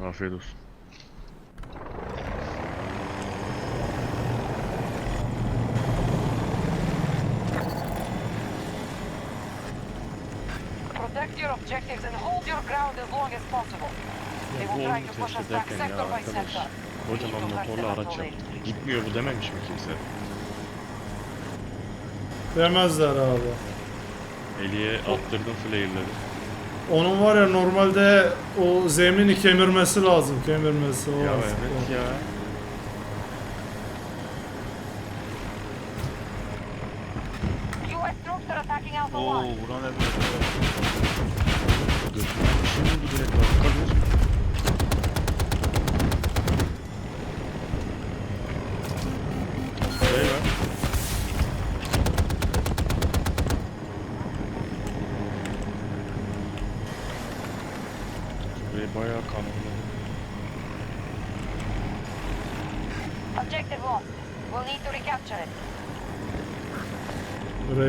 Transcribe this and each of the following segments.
Afiyet olsun. Protect your objectives and hold your ground as long as possible. They will try to push us back sector by sector. Kocaman motorlu araç yaptık. Gitmiyor bu dememiş mi kimse? Demezler abi. Eliye attırdım flare'ları. Onun var ya normalde o zemini kemirmesi lazım. Kemirmesi o. Ya lazım. evet ya. Oo 1. buran ne böyle? Götünden bir şey oldu direkt arka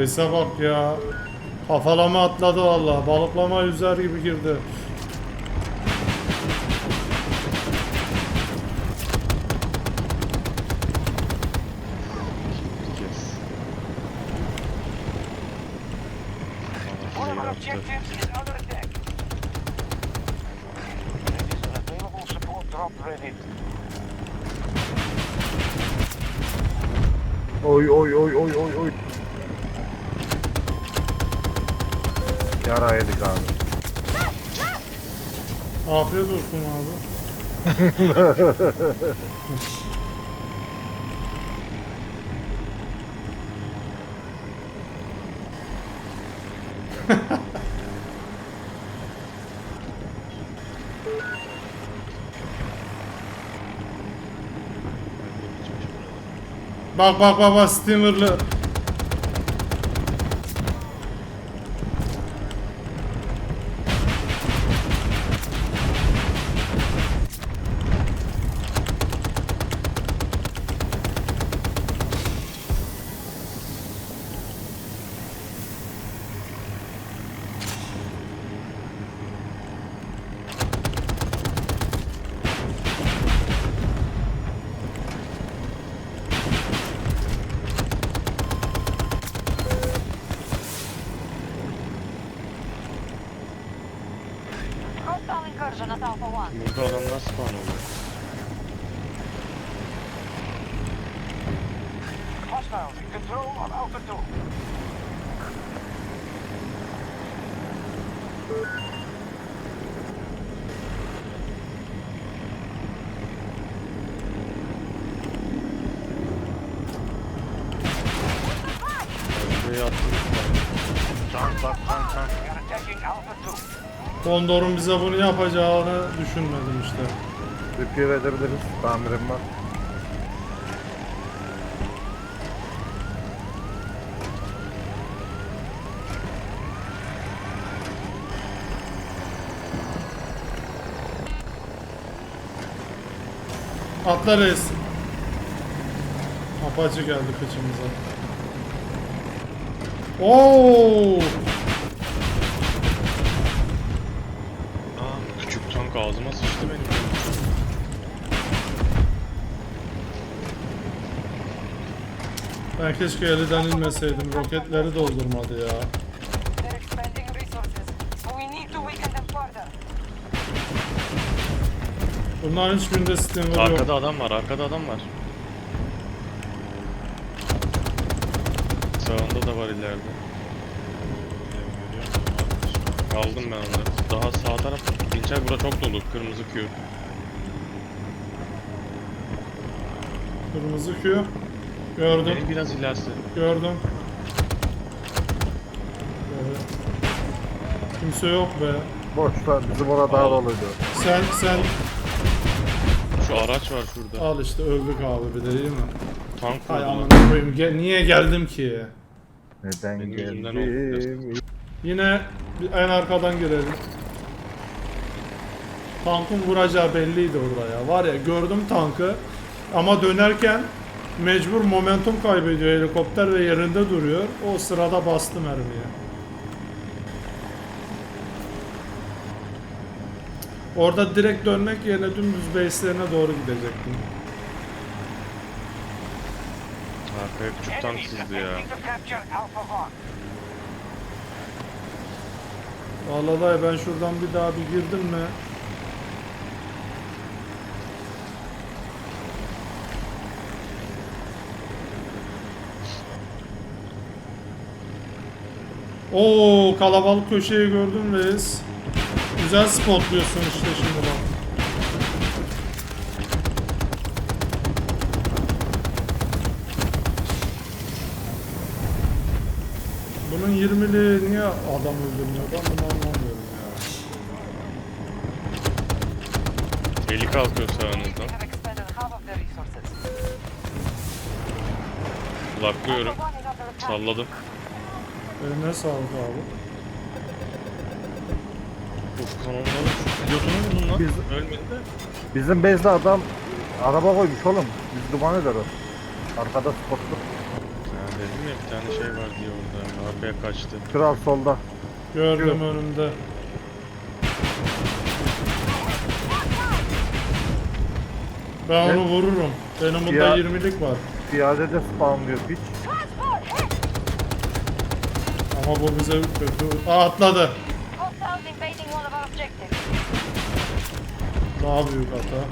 Reis'e bak ya. Kafalama atladı valla. Balıklama yüzer gibi girdi. Oy oy oy oy oy oy. Yara yedik abi. Afiyet olsun abi. Bak bak bak bak steamer'lı. Hostile incursion at Alpha 1. Burada adamlar spawn oluyor. Hostiles in control of Alpha 2. Buraya attım. Tank bak tank tank. We are attacking Alpha 2. Kondor'un bize bunu yapacağını düşünmedim işte. Repair edebiliriz. Tamirim var. Atla reis. Apache geldi kıçımıza. Oo! Aa, küçük tank ağzıma sıçtı benim. Ben keşke elden inmeseydim. Roketleri doldurmadı ya. They're expending resources. We need to weaken them further. Bunların hiçbirinde Stinger yok. Arkada adam var, arkada adam var. Sağında da var ileride. Aldım ben onları. Daha sağ taraf, Dinçer bura çok dolu, kırmızı Q. Kırmızı Q. Gördüm. Benim biraz ilerisi. Gördüm. Evet. Kimse yok be. Boş ver bizim orada daha doluydu. Sen sen Şu araç var şurada. al işte öldük abi bir de değil mi? Tank Hay vurdu. amına koyayım. Ge- niye geldim ki? Neden Benim yüzümden geldim? Yine bir- en arkadan girelim. Tankın vuracağı belliydi orada ya. Var ya gördüm tankı ama dönerken mecbur momentum kaybediyor helikopter ve yerinde duruyor. O sırada bastı mermiye. Orada direkt dönmek yerine dümdüz base'lerine doğru gidecektim. Arkaya küçük tank sızdı ya. attempting to capture Alpha 1. Vallahi ben şuradan bir daha bir girdim mi? Oo kalabalık köşeyi gördün reis. Güzel spotluyorsun işte şimdi bak. Bunun 20'li niye adam öldürmüyor? Ben bunu anlamıyorum ya. Eli kalkıyor sağınızdan. Laklıyorum. Alpha 1 is under attack. Salladım. Eline sağlık abi. Of kanonları vurdun lan. Biz- Ölmedi de. Bizim base'de adam araba koymuş oğlum. Biz duman eder o. Arkada spotlu. Ya dedim ya bir tane şey var diye orada. Arkaya kaçtı. Kral solda. Gördüm önümde. Ben Ne? onu vururum. Benim bunda Ya. 20'lik var. Piyadede spawn diyor piç. Ama bu bize kötü. Aa atladı. Daha büyük hata.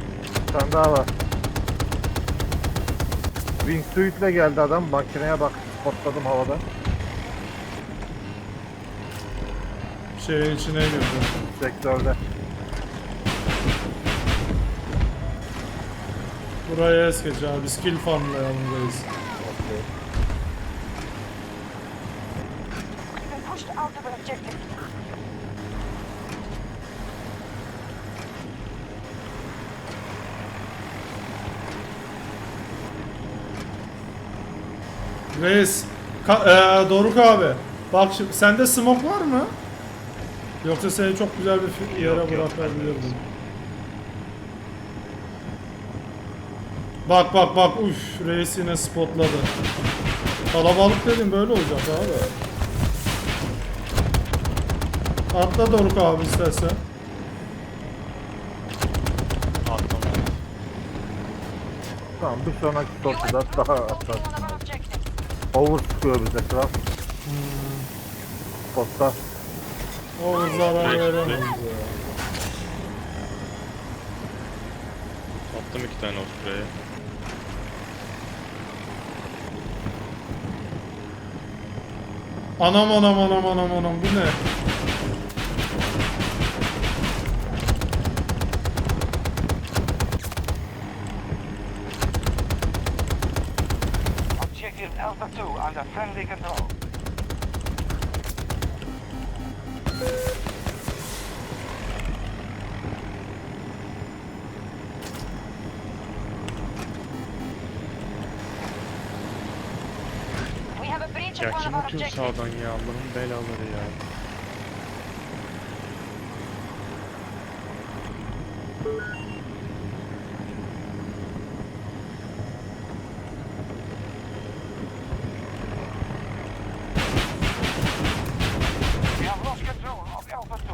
Bir tane daha var. Wingsuit'le geldi adam. Makineye bak. Spotladım havada. Şeyin içine girdi. Sektörde. Buraya es geç abi. Skill farmlayalımdayız. Okey. Objective. Reis. Ka- eee, Doruk abi. Bak şimdi sende smoke var mı? Yoksa seni çok güzel bir yere bırakabilirdim. Bak bak bak uf reis yine spotladı. Kalabalık dedim böyle olacak abi. Atla Doruk abi istersen. Atlamadı. Tamam bir sonraki tortuda daha atlar. Over sıkıyor bize kral. Spotta. O zarar Peki, veremeyiz ya. Attım iki tane ospreye. Anam anam anam anam anam bu ne? Alpha 2 under friendly control. We have a breach Ya one kim our atıyor objectives. sağdan ya Allah'ın belaları ya. We have lost control of Alpha 2.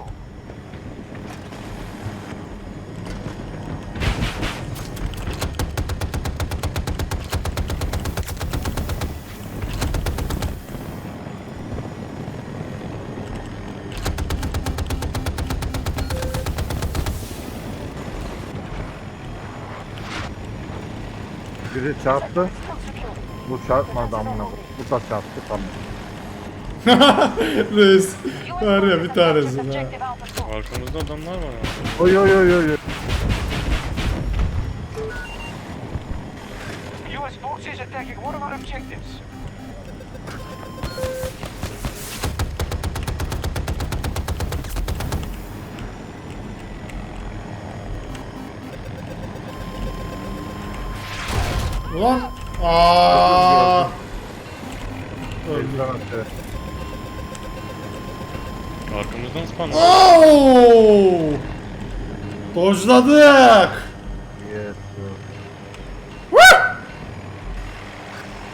Biri çarptı. Bu çarpmadı amına. Bu da çarptı tamam. Reis var ya bir tanesin ha. Objective Alpha 2. Arkamızda adamlar var ha. Oy oy oy oy. oy. US forces attacking one of our objectives. Ulan aa. Öldü. Arkamızdan spawn. Oo! Dojladık. Yes.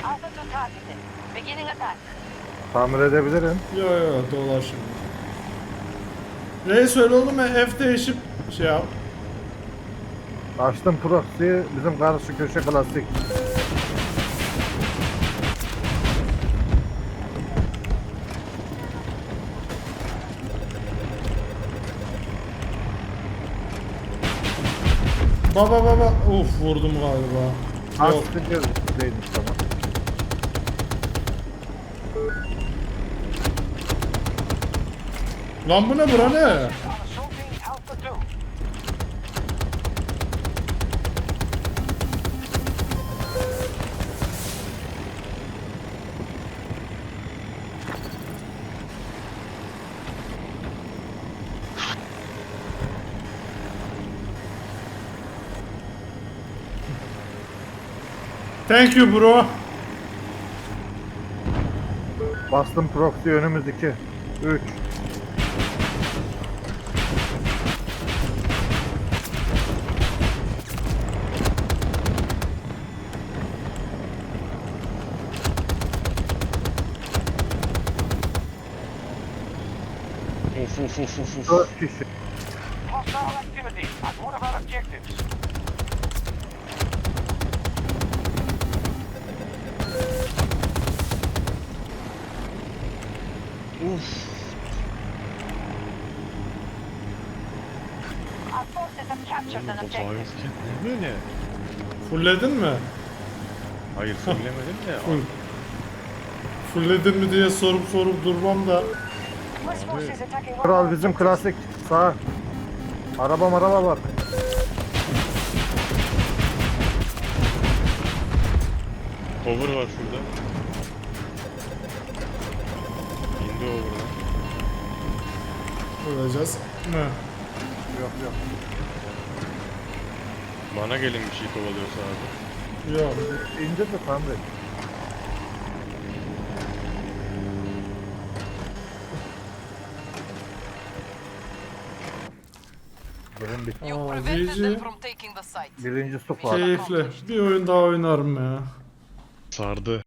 Alpha 2 targeted. Beginning attack. Tamir edebilirim. Yo yo dolaşın. Reis öyle oldu mu F değişip şey yap. Açtım proxy'yi bizim karşı köşe klasik. Baba baba. Uf vurdum galiba. Yok. Açtı değilmiş tamam. Lan bu ne bura ne? Thank you bro. Bastım proxy önümüz 2. 3. Uf uf uf uf uf. 4 kişi. Hostile activity at one of our objectives. Uf. Ne böyle? Fulledin mi? Hayır söylemedim de. Full. Fulledin mi diye sorup sorup durmam da. Kral bizim klasik. Sağ. Araba maraba var. Cover var şurada. İndi over'dan. Öleceğiz mi? Yok yok. Bana gelin bir şey kovalıyorsa abi. Yok. İndir de Aa, GG. taking the site. birinci su var. Keyifli. Bir oyun daha oynarım ya. Sardı.